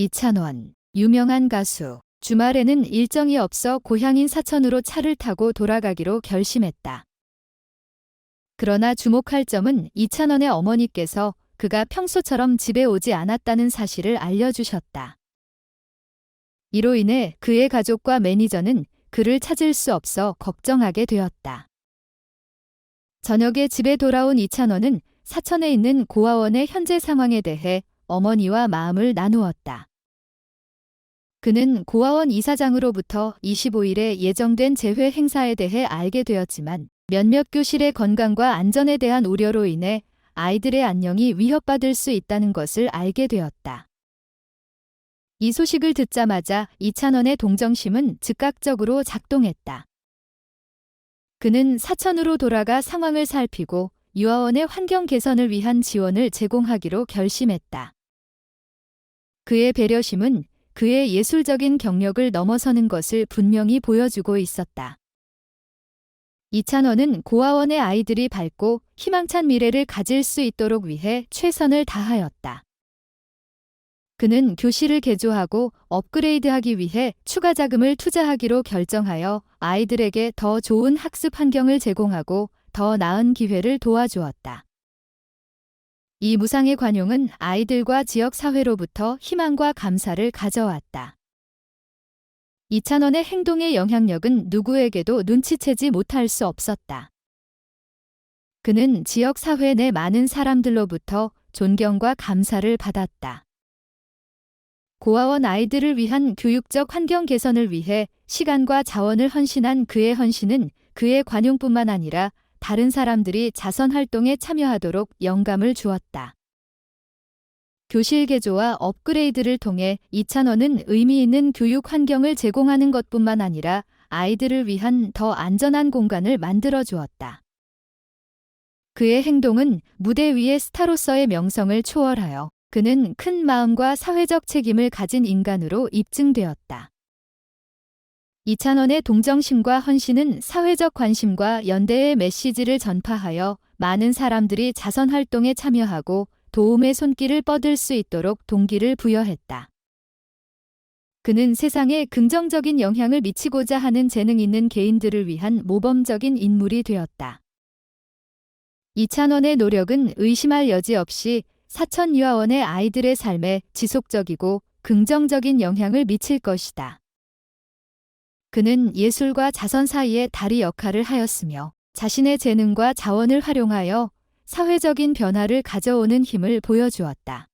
이찬원, 유명한 가수. 주말에는 일정이 없어 고향인 사천으로 차를 타고 돌아가기로 결심했다. 그러나 주목할 점은 이찬원의 어머니께서 그가 평소처럼 집에 오지 않았다는 사실을 알려주셨다. 이로 인해 그의 가족과 매니저는 그를 찾을 수 없어 걱정하게 되었다. 저녁에 집에 돌아온 이찬원은 사천에 있는 고아원의 현재 상황에 대해 어머니와 마음을 나누었다. 그는 고아원 이사장으로부터 25일에 예정된 재회 행사에 대해 알게 되었지만 몇몇 교실의 건강과 안전에 대한 우려로 인해 아이들의 안녕이 위협받을 수 있다는 것을 알게 되었다. 이 소식을 듣자마자 이찬원의 동정심은 즉각적으로 작동했다. 그는 사천으로 돌아가 상황을 살피고 유아원의 환경 개선을 위한 지원을 제공하기로 결심했다. 그의 배려심은 그의 예술적인 경력을 넘어서는 것을 분명히 보여주고 있었다. 이찬원은 고아원의 아이들이 밝고 희망찬 미래를 가질 수 있도록 위해 최선을 다하였다. 그는 교실을 개조하고 업그레이드하기 위해 추가 자금을 투자하기로 결정하여 아이들에게 더 좋은 학습 환경을 제공하고 더 나은 기회를 도와주었다. 이 무상의 관용은 아이들과 지역 사회로부터 희망과 감사를 가져왔다. 이찬원의 행동의 영향력은 누구에게도 눈치채지 못할 수 없었다. 그는 지역 사회 내 많은 사람들로부터 존경과 감사를 받았다. 고아원 아이들을 위한 교육적 환경 개선을 위해 시간과 자원을 헌신한 그의 헌신은 그의 관용뿐만 아니라 다른 사람들이 자선 활동에 참여하도록 영감을 주었다. 교실 개조와 업그레이드를 통해 이찬원은 의미 있는 교육 환경을 제공하는 것뿐만 아니라 아이들을 위한 더 안전한 공간을 만들어 주었다. 그의 행동은 무대 위의 스타로서의 명성을 초월하여 그는 큰 마음과 사회적 책임을 가진 인간으로 입증되었다. 이찬원의 동정심과 헌신은 사회적 관심과 연대의 메시지를 전파하여 많은 사람들이 자선 활동에 참여하고 도움의 손길을 뻗을 수 있도록 동기를 부여했다. 그는 세상에 긍정적인 영향을 미치고자 하는 재능 있는 개인들을 위한 모범적인 인물이 되었다. 이찬원의 노력은 의심할 여지 없이 사천 유아원의 아이들의 삶에 지속적이고 긍정적인 영향을 미칠 것이다. 그는 예술과 자선 사이의 다리 역할을 하였으며 자신의 재능과 자원을 활용하여 사회적인 변화를 가져오는 힘을 보여주었다.